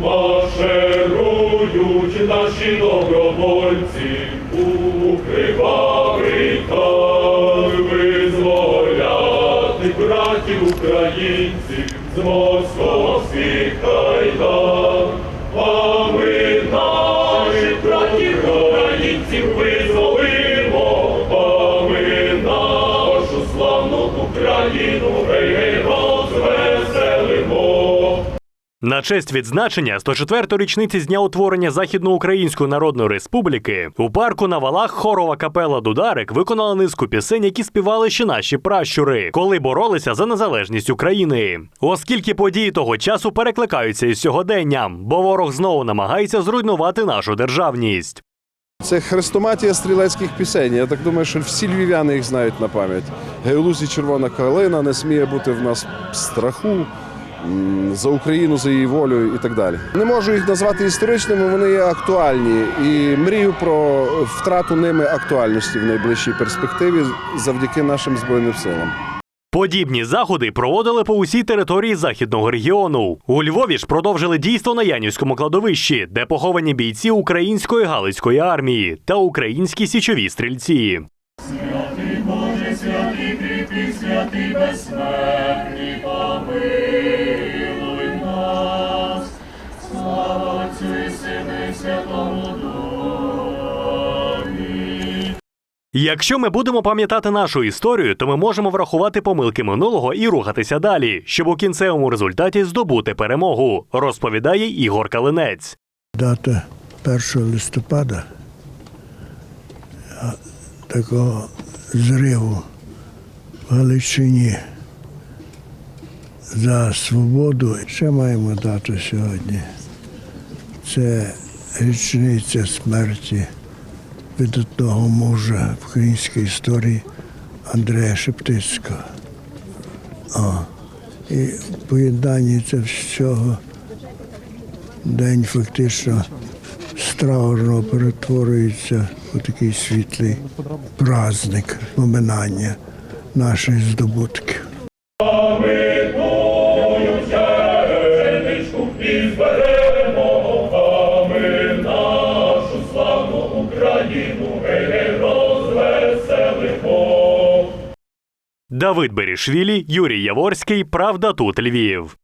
Марширують наші добровольці у кривавий визволяти братів українців з московських кайдан. А ми наших братів українців визволимо, а ми нашу славну Україну розвеселимо. На честь відзначення 104-ї річниці з дня утворення Західноукраїнської Народної Республіки у парку на валах хорова капела Дударик виконала низку пісень, які співали ще наші пращури, коли боролися за незалежність України. Оскільки події того часу перекликаються із сьогоденням, бо ворог знову намагається зруйнувати нашу державність. Це хрестоматія стрілецьких пісень. Я так думаю, що всі львів'яни їх знають на пам'ять. Геолузі червона калина не сміє бути в нас страху. За Україну, за її волю і так далі. Не можу їх назвати історичними, вони є актуальні. І мрію про втрату ними актуальності в найближчій перспективі завдяки нашим Збройним силам. Подібні заходи проводили по усій території західного регіону. У Львові ж продовжили дійство на Янівському кладовищі, де поховані бійці української галицької армії та українські січові стрільці. Боже, святий, кріпкий, святий, безсмертний, помилуй Якщо ми будемо пам'ятати нашу історію, то ми можемо врахувати помилки минулого і рухатися далі, щоб у кінцевому результаті здобути перемогу, розповідає Ігор Калинець. дата 1 листопада такого зриву в Галичині за свободу. Ще маємо дату сьогодні. Це річниця смерті видатного мужа в українській історії Андрея Шептицького. О, і в поєднанні це всього день фактично з перетворюється у такий світлий праздник поминання наших здобутків. Женечку Україну гей, Бог. Давид Берішвілі, Юрій Яворський. Правда тут Львів.